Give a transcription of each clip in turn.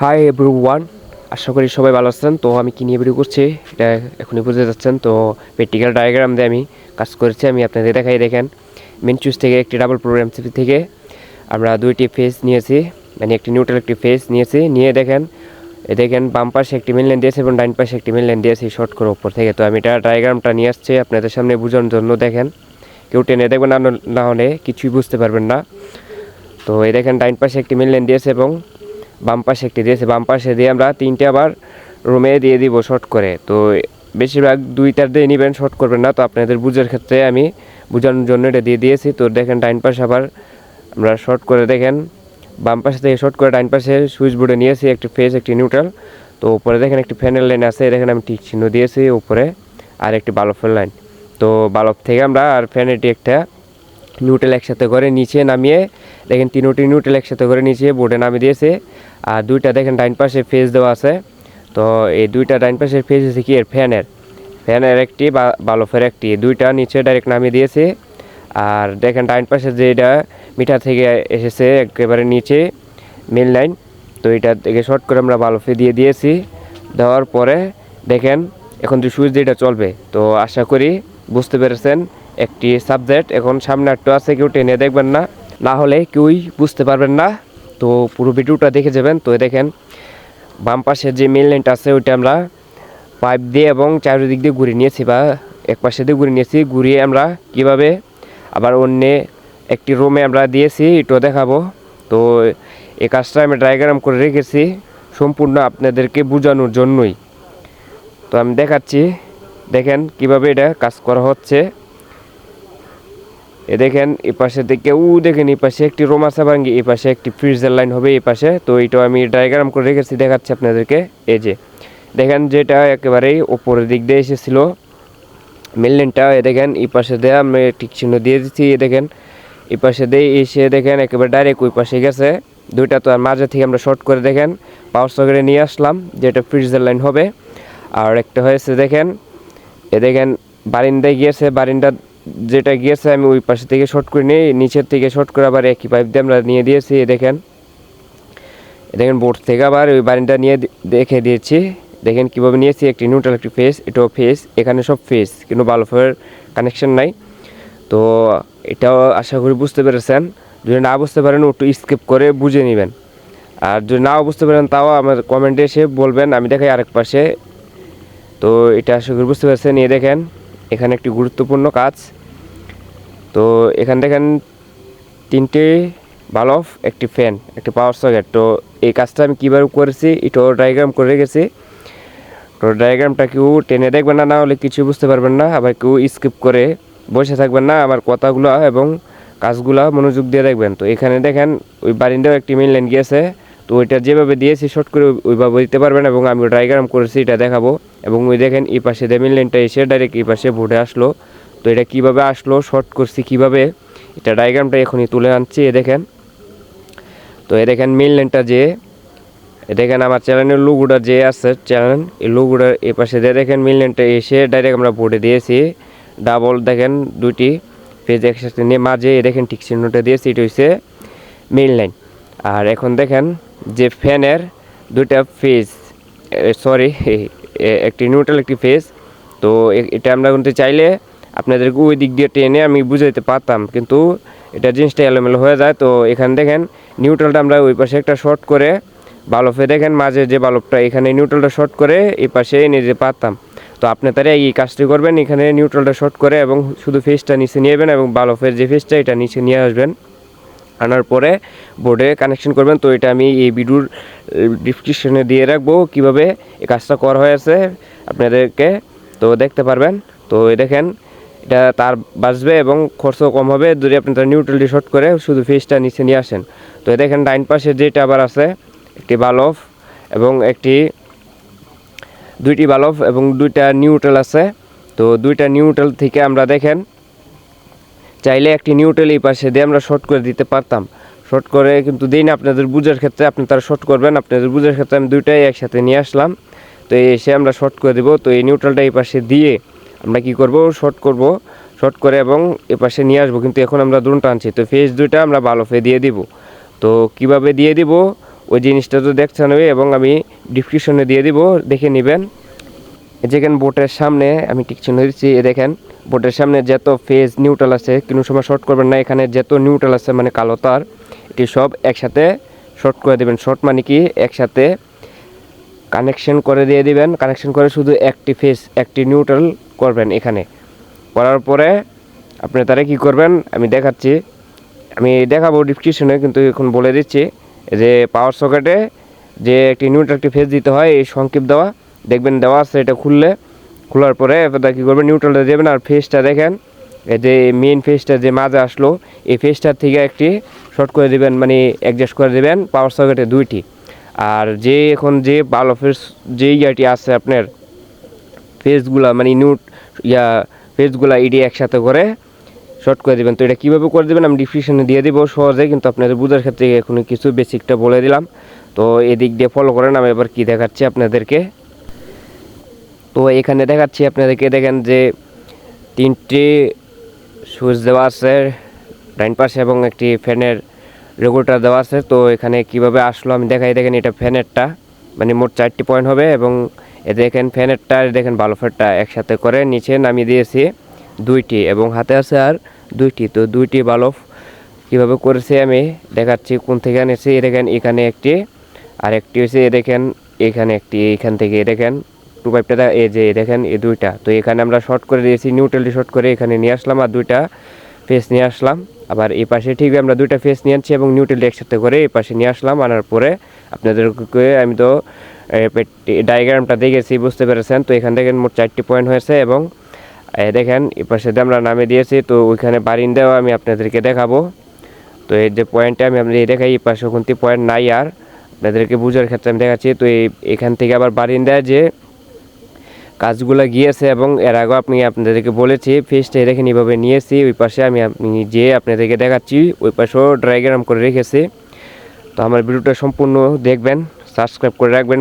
High every one আশা করি সবাই ভালো আছেন। তো আমি কি নিয়ে ভিডিও করছি? এটা এখনই বুঝতে যাচ্ছেন তো প্র্যাকটিক্যাল ডায়াগ্রাম দিয়ে আমি কাজ করেছি। আমি আপনাদের দেখাই, দেখেন। মেন চুজ থেকে একটি ডাবল প্রোগ্রাম সিপি থেকে আমরা দুইটি ফেস নিয়েছি। মানে একটি নিউট্রাল একটি ফেস নিয়েছি। নিয়ে দেখেন দেখেন, বাম পাশে একটি মেন লাইন দিয়েছে এবং ডাইন পাশে একটি মেন লাইন দিয়েছি শর্ট করে উপর থেকে। তো আমি এটা ডায়াগ্রামটা নিয়ে আসছি আপনাদের সামনে বোঝানোর জন্য। দেখেন, কেউ টেনে দেখবেন না না হলে কিছুই বুঝতে পারবেন না। তো এই দেখেন ডাইন পাশে একটি মেন লাইন দিয়েছে এবং বাম পাশে একটি দিয়েছে বাম পাশে দিয়ে আমরা তিনটে আবার রুমে দিয়ে দিব শর্ট করে। তো বেশিরভাগ দুইটার দিয়ে নেবেন শর্ট করবেন না। তো আপনাদের বুঝার ক্ষেত্রে আমি বোঝানোর জন্য এটা দিয়ে দিয়েছি। তো দেখেন ডাইন পাশে আবার আমরা শর্ট করে দেখেন, বাম পাশে থেকে শর্ট করে ডাইন পাশে সুইচ বোর্ডে নিয়েছি একটি ফেস একটি নিউট্রাল তো উপরে দেখেন একটি ফ্যানের লাইন আছে, দেখেন আমি ঠিক চিহ্ন দিয়েছি উপরে, আর একটি বালফের লাইন তো বালব থেকে আমরা আর ফ্যানেটি একটা নিউট্রাল একসাথে করে নিচে নামিয়ে দেখেন তিনোটি নিউট্রাল একসাথে করে নিচে বোর্ডে নামিয়ে দিয়েছে। আর দুইটা দেখেন ডাইন পাশে ফেজ দেওয়া আছে। তো এই দুইটা ডাইন পাশের ফেজ হচ্ছে কি এর ফ্যানের। ফ্যানের একটি, বা বালফের একটি। দুইটা নিচে ডাইরেক্ট নামিয়ে দিয়েছে। আর দেখেন ডাইন পাশে যে এটা মিটার থেকে এসেছে একেবারে নিচে মেন লাইন তো এটা থেকে শর্ট করে আমরা বালফে দিয়ে দিয়েছি। দেওয়ার পরে দেখেন এখন যে সুইচ এটা চলবে। তো আশা করি বুঝতে পেরেছেন, একটি সাবজেক্ট এখন সামনে একটু আছে কেউ টেনে দেখবেন না। না হলে কেউই বুঝতে পারবেন না। তো পুরো ভিডিওটা দেখে যাবেন। তো দেখেন, বাম পাশে যে মেন লাইনটা আছে, ওইটা আমরা পাইপ দিয়ে এবং চারিদিক দিয়ে ঘুরিয়ে নিয়েছি বা এক পাশে দিয়ে ঘুরিয়ে নিয়েছি। ঘুরিয়ে আমরা কীভাবে আবার অন্য একটি রুমে আমরা দিয়েছি, এটাও দেখাবো। তো এই কাজটা আমি ডায়াগ্রাম করে রেখেছি সম্পূর্ণ আপনাদেরকে বোঝানোর জন্যই। তো আমি দেখাচ্ছি, দেখেন কীভাবে এটা কাজ করা হচ্ছে। এ দেখেন এই পাশে থেকে, উ দেখেন এই পাশে একটি রোম আছে ভাঙ্গি এই পাশে একটি ফ্রিজের লাইন হবে এই পাশে। তো এইটাও আমি ডায়াগ্রাম করে রেখেছি, দেখাচ্ছি আপনাদেরকে। এই যে, দেখেন যেটা একেবারেই ওপরের দিক দিয়ে এসেছিল। মেনলেনটা এ দেখেন এই পাশে দিয়ে, আমি ঠিক চিহ্ন দিয়ে দিচ্ছি, এ দেখেন। এই পাশে দিয়ে এসে দেখেন, একেবারে ডাইরেক্ট ওই পাশে গেছে। দুইটা তো আর মাঝে থেকে আমরা শর্ট করে দেখেন পাওয়ার সকেটে নিয়ে আসলাম, যেটা ফ্রিজের লাইন হবে। আর একটা হয়েছে, দেখেন, এ দেখেন, বারিন্দায় গিয়েছে বারিন্দা যেটা গিয়েছে, আমি ওই পাশে থেকে শর্ট করে নিয়ে নিচের থেকে শর্ট করে আবার একই পাইপ দিয়ে আমরা নিয়ে দিয়েছি দেখেন। দেখেন বোর্ড থেকে আবার ওই বারিন্দা নিয়ে দেখে দিয়েছি। দেখেন কীভাবে নিয়েছি, একটি নিউট্রাল একটি ফেস এটাও ফেস এখানে সব ফেস কিন্তু বাল্বের কানেকশন নাই। তো এটাও আশা করি বুঝতে পেরেছেন। যদি না বুঝতে পারেন, একটু স্কিপ করে বুঝে নেবেন। আর যদি নাও বুঝতে পারেন, তাও আমার কমেন্টে এসে বলবেন, আমি দেখাই আরেক পাশে। তো এটা আশা করি বুঝতে পারছেন এই দেখেন। এখানে একটি গুরুত্বপূর্ণ কাজ। তো এখানে দেখেন তিনটে বালফ একটি ফ্যান, একটি পাওয়ার সকেট তো এই কাজটা আমি কীভাবে করেছি এটাও ডায়াগ্রাম করে রেখেছি। তো ডায়াগ্রামটা কেউ টেনে দেখবেন না না হলে কিছু বুঝতে পারবেন না। আবার কেউ স্কিপ করে বসে থাকবেন না আমার কথাগুলো এবং কাজগুলো মনোযোগ দিয়ে দেখবেন। তো এখানে দেখেন, ওই বারিন্দাও একটি মেন লাইন গিয়েছে। তো ওইটা যেভাবে দিয়েছি শর্ট করে ওইভাবে দিতে পারবেন এবং আমি ডায়াগ্রাম করেছি, এটা দেখাবো। এবং ওই দেখেন, এই পাশে দিয়ে মেন লাইনটা এসে ডাইরেক্ট এই পাশে ভোটে আসলো। তো এটা কীভাবে আসলো শর্ট করছি কীভাবে, এটা ডায়াগ্রামটা এখনই তুলে আনছি, এ দেখেন। তো এ দেখেন মেন লাইনটা যে, এ দেখেন আমার চ্যানেলের লোগোটা যে আছে চ্যানেল এই লোগোটার এই পাশে দিয়ে দেখেন মেন লাইনটা এসে ডাইরেক্ট আমরা ভোটে দিয়েছি। ডাবল দেখেন, দুইটি পেজ একসাথে নিয়ে মাঝে, এ দেখেন, ঠিক চিহ্নটা দিয়েছি, এটা হচ্ছে মেইন লাইন আর এখন দেখেন যে ফ্যানের দুইটা ফেজ সরি একটি নিউট্রাল একটি ফেজ তো এটা আমরা কিন্তু চাইলে আপনাদেরকে ওই দিক দিয়ে টেনে আমি বুঝাইতে পারতাম। কিন্তু এটা জিনিসটা এলোমেলো হয়ে যায়। তো এখানে দেখেন নিউট্রালটা আমরা ওই পাশে একটা শর্ট করে বালফে দেখেন, মাঝে যে বালবটা এখানে নিউট্রালটা শর্ট করে এই পাশে এনে দিতে পারতাম। তো আপনি তারা এই কাজটি করবেন, এখানে নিউট্রালটা শর্ট করে এবং শুধু ফেসটা নিচে নিয়ে এবং বালফের যে ফেসটা এটা নিচে নিয়ে আসবেন। আনার পরে বোর্ডে কানেকশন করবেন। তো এটা আমি এই ভিডিওর ডিসক্রিপশনে দিয়ে রাখব কীভাবে এই কাজটা করা হয়েছে আপনাদেরকে। তো দেখতে পারবেন। তো দেখেন, এটা তার বাঁচবে এবং খরচও কম হবে। যদি আপনি তার নিউট্রালটি শর্ট করে শুধু ফেসটা নিচে নিয়ে আসেন। তো দেখেন ডাইন পাশে যেটা আবার আছে, একটি বালফ এবং একটি, দুইটি বালফ এবং দুইটা নিউট্রাল আছে। তো দুইটা নিউট্রাল থেকে আমরা দেখেন চাইলে একটি নিউট্রাল এই পাশে দিয়ে আমরা শর্ট করে দিতে পারতাম। শর্ট করে কিন্তু দিই না, আপনাদের বুঝার ক্ষেত্রে আপনি তারা শর্ট করবেন আপনাদের বুঝার ক্ষেত্রে আমি দুইটাই একসাথে নিয়ে আসলাম। তো এসে আমরা শর্ট করে দেবো, তো এই নিউট্রালটা এই পাশে দিয়ে আমরা কি করব? শর্ট করব শর্ট করে এবং এ পাশে নিয়ে আসব, কিন্তু এখন আমরা দ্রুণ টানছি তো ফেস দুইটা আমরা বালফে দিয়ে দিব। তো কীভাবে দিয়ে দিব? ওই জিনিসটা তো দেখছেন এবং আমি ডিসক্রিপশনে দিয়ে দিব, দেখে নেবেন। যেখানে বোটের সামনে আমি টিক চিহ্ন দিচ্ছি এ দেখেন। বোটের সামনে যত ফেজ নিউট্রাল আছে, কোনো সময় শর্ট করবেন না, এখানে যত নিউট্রাল আছে মানে কালো তার, এটি সব একসাথে শর্ট করে দেবেন। শর্ট মানে কি? একসাথে কানেকশন করে দিয়ে দিবেন। কানেকশন করে শুধু একটি ফেস একটি নিউট্রাল করবেন এখানে। করার পরে আপনি তারা কি করবেন? আমি দেখাচ্ছি। আমি দেখাবো ডিসক্রিপশনে কিন্তু এখন বলে দিচ্ছি যে পাওয়ার সকেটে যে একটি নিউট্রাল একটি ফেস দিতে হয়, এই সংক্ষেপ দেওয়া। দেখবেন দেওয়া আছে, এটা খুললে খোলার পরে এবার কী করবেন? নিউট্রালটা দেবেন আর ফেসটা দেখেন, এই যে মেন ফেসটা যে মাঝে আসলো, এই ফেসটার থেকে একটি শর্ট করে দেবেন মানে অ্যাডজাস্ট করে দিবেন পাওয়ার সকেটে দুইটি। আর যে এখন যে ভালো ফেস যে ইয়াটি আছে আপনার ফেসগুলা মানে নিউট ইয়া ফেসগুলা ইডি একসাথে করে শর্ট করে দিবেন। তো এটা কীভাবে করে দেবেন আমি ডিসক্রিপশনে দিয়ে দেবো সহজে, কিন্তু আপনাদের বোঝার ক্ষেত্রে এখন কিছু বেসিকটা বলে দিলাম। তো এদিক দিয়ে ফলো করেন, আমি এবার কী দেখাচ্ছি আপনাদেরকে। তো এখানে দেখাচ্ছি আপনাদেরকে, দেখেন যে তিনটি সুইচ দেওয়া আছে ডাইন পাশে এবং একটি ফ্যানের রেগুলেটর দেওয়া আছে। তো এখানে কীভাবে আসলো আমি দেখাই, দেখেন এটা ফ্যানেরটা মানে মোট চারটি পয়েন্ট হবে এবং এ দেখেন ফ্যানেরটা দেখেন বালফেরটা একসাথে করে নিচে নামিয়ে দিয়েছি দুইটি এবং হাতে আছে আর দুইটি। তো দুইটি বালফ কীভাবে করেছি আমি দেখাচ্ছি, কোন থেকে আনেছি এ দেখেন এখানে একটি আর একটি হচ্ছে এ দেখেন এখানে একটি, এইখান থেকে দেখেন টু পাইপটা এই যে দেখেন, এই দুইটা। তো এখানে আমরা শর্ট করে দিয়েছি নিউট্রালি শর্ট করে এখানে নিয়ে আসলাম আর দুইটা ফেস নিয়ে আসলাম। আবার এই পাশে ঠিক আমরা দুইটা ফেস নিয়ে আনছি এবং নিউট্রালি একসাথে করে এই পাশে নিয়ে আসলাম। আনার পরে আপনাদেরকে আমি তো ডায়াগ্রামটা দেখেছি, বুঝতে পেরেছেন? তো এখান থেকে মোট চারটি পয়েন্ট হয়েছে এবং দেখেন এই পাশে আমরা নামে দিয়েছি। তো ওইখানে বারিন্দাও আমি আপনাদেরকে দেখাবো। তো এই যে পয়েন্টটা আমি আপনাদের দেখাই, এই পাশে কোনটি পয়েন্ট নাই আর আপনাদেরকে বুঝার ক্ষেত্রে আমি দেখাচ্ছি। তো এই এখান থেকে আবার বারিন্দায় যে কাজগুলো গিয়েছে এবং এর আগেও আপনি আপনাদেরকে বলেছি ফেসটা দেখেন এইভাবে নিয়েছি ওই পাশে আমি আপনি যে আপনাদেরকে দেখাচ্ছি, ওই পাশেও ড্রাইগ্রাম করে রেখেছি। তো আমার ভিডিওটা সম্পূর্ণ দেখবেন সাবস্ক্রাইব করে রাখবেন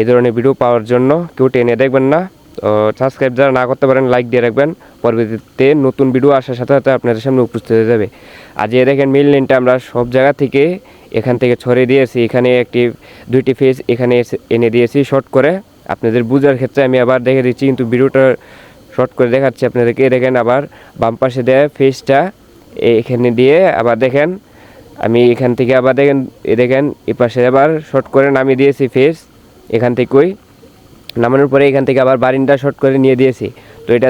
এই ধরনের ভিডিও পাওয়ার জন্য, কেউ টেনে দেখবেন না। তো সাবস্ক্রাইব যারা না করতে পারেন লাইক দিয়ে রাখবেন, পরবর্তীতে নতুন ভিডিও আসার সাথে সাথে আপনাদের সামনে উপস্থিত হয়ে যাবে। আজ এই দেখেন মেইন লাইনটা আমরা সব জায়গা থেকে এখান থেকে ছড়িয়ে দিয়েছি, এখানে একটি, দুইটি ফেজ এখানে এনে দিয়েছি শর্ট করে। আপনাদের বোঝার ক্ষেত্রে আমি আবার দেখে দিচ্ছি, কিন্তু ভিডিওটা শর্ট করে দেখাচ্ছি আপনাদেরকে। দেখেন আবার বাম পাশে দেয় ফেসটা এখানে দিয়ে আবার দেখেন, আমি এখান থেকে আবার দেখেন এ দেখেন, এ পাশে আবার শর্ট করে নামিয়ে দিয়েছি ফেস এখান থেকেই। নামানোর পরে এখান থেকে আবার বারিন্দা শর্ট করে নিয়ে দিয়েছি। তো এটা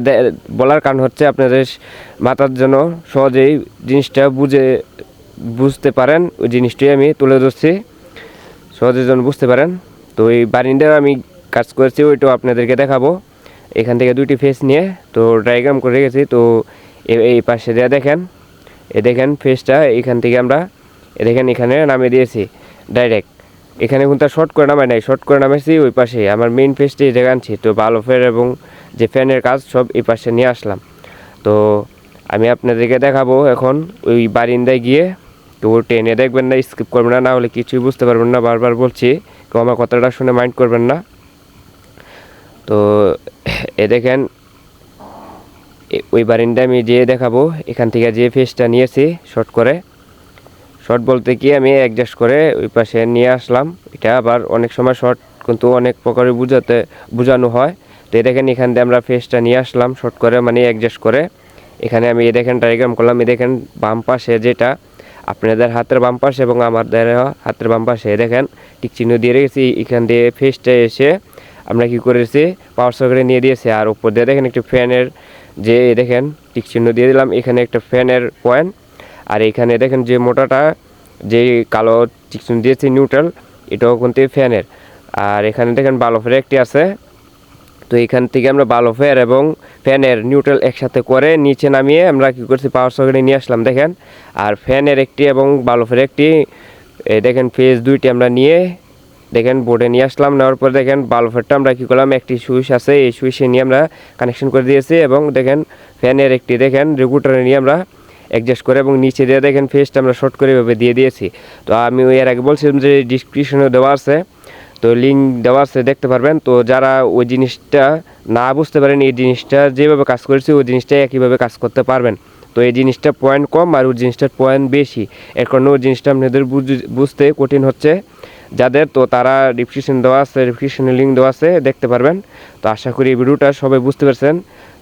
বলার কারণ হচ্ছে আপনাদের মাথার জন্য সহজেই জিনিসটা বুঝে, বুঝতে পারেন, ওই জিনিসটাই আমি তুলে ধরছি। সহজের জন্য বুঝতে পারেন। তো এই বারিন্দার আমি কাজ করেছি, ওইটাও আপনাদেরকে দেখাবো। এখান থেকে দুইটি ফেস নিয়ে, তো ডায়াগ্রাম করে রেখেছি, তো এই পাশে দেওয়া দেখেন, এ দেখেন ফেসটা এখান থেকে আমরা, এ দেখেন এখানে নামিয়ে দিয়েছি ডাইরেক্ট এখানে কিন্তু শর্ট করে নামাই নাই শর্ট করে নামাইছি, ওই পাশে, আমার মেইন ফেসটি জায়গায় আনছি, তো ভালো ফের এবং যে ফ্যানের কাজ, সব এই পাশে নিয়ে আসলাম। তো আমি আপনাদেরকে দেখাবো এখন, ওই বারিন্দায় গিয়ে, তো টেনে দেখবেন না স্কিপ করবেন না না হলে কিছুই বুঝতে পারবেন না, বারবার বলছি কেউ আমার কথাটা শুনে মাইন্ড করবেন না। তো, এ দেখেন ওই বারিন্দা আমি যেয়ে দেখাবো। এখান থেকে যে ফেসটা নিয়েছি শর্ট করে। শর্ট বলতে কি, আমি অ্যাডজাস্ট করে ওই পাশে নিয়ে আসলাম। এটা আবার অনেক সময় শর্ট কিন্তু অনেক প্রকারে বুঝাতে, বোঝানো হয়। তো এ দেখেন, এখান দিয়ে আমরা ফেসটা নিয়ে আসলাম শর্ট করে মানে অ্যাডজাস্ট করে। এখানে আমি এ দেখেন ডায়াগ্রাম করলাম। এ দেখেন, বাম পাশে যেটা আপনাদের হাতের বাম পাশে এবং আমাদের হাতের বাম পাশে দেখেন টিক চিহ্ন দিয়ে রেখেছি। এখান দিয়ে ফেসটা এসে আমরা কি করেছি? পাওয়ার সকেটে নিয়ে দিয়েছি। আর উপর দিয়ে দেখেন একটি ফ্যানের যে দেখেন, টিক চিহ্ন দিয়ে দিলাম। এখানে একটা ফ্যানের পয়েন্ট। আর এখানে দেখেন যে মোটাটা যে কালো টিক চিহ্ন দিয়েছি নিউট্রাল এটাও কিন্তু ফ্যানের। আর এখানে দেখেন বালফের একটি আছে। তো এখান থেকে আমরা বালফের এবং ফ্যানের নিউট্রাল একসাথে করে নিচে নামিয়ে আমরা কি করছি? পাওয়ার সকেটে নিয়ে আসলাম, দেখেন। আর ফ্যানের একটি এবং বালফের একটি দেখেন ফেজ দুইটি আমরা নিয়ে দেখেন বোর্ডে নিয়ে আসলাম, নেওয়ার পর দেখেন বালফেরটা আমরা কী করলাম, একটি সুইচ আছে, এই সুইচে নিয়ে আমরা কানেকশন করে দিয়েছি এবং দেখেন ফ্যানের একটি দেখেন রেগুলেটরে নিয়ে আমরা অ্যাডজাস্ট করে এবং নিচে দিয়ে দেখেন ফেসটা আমরা শর্ট করে এভাবে দিয়ে দিয়েছি। তো আমি ওই এর আগে বলছিলাম যে ডিসক্রিপশনে দেওয়া আছে, তো লিঙ্ক দেওয়া আছে, দেখতে পারবেন। তো যারা ওই জিনিসটা না বুঝতে পারেন, এই জিনিসটা যেভাবে কাজ করেছি, ওই জিনিসটা একইভাবে কাজ করতে পারবেন। তো এই জিনিসটা পয়েন্ট কম আর ওই জিনিসটার পয়েন্ট বেশি। এর কারণে ওই জিনিসটা আপনাদের বুঝ- বুঝতে কঠিন হচ্ছে। যাদের তো তারা ডিসক্রিপশন দেওয়া আছে ডিসক্রিপশনে লিঙ্ক দেওয়া আছে, দেখতে পারবেন। তো আশা করি এই ভিডিওটা সবাই বুঝতে পারছেন।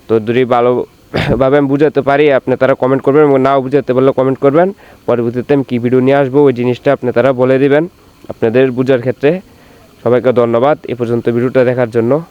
তো যদি ভালোভাবে আমি বুঝাতে পারি, আপনি তারা কমেন্ট করবেন এবং নাও বুঝাতে পারলে কমেন্ট করবেন। পরবর্তীতে আমি কী ভিডিও নিয়ে আসব, ওই জিনিসটা আপনি তারা বলে দিবেন। আপনাদের বুঝার ক্ষেত্রে সবাইকে ধন্যবাদ। এ পর্যন্ত ভিডিওটা দেখার জন্য।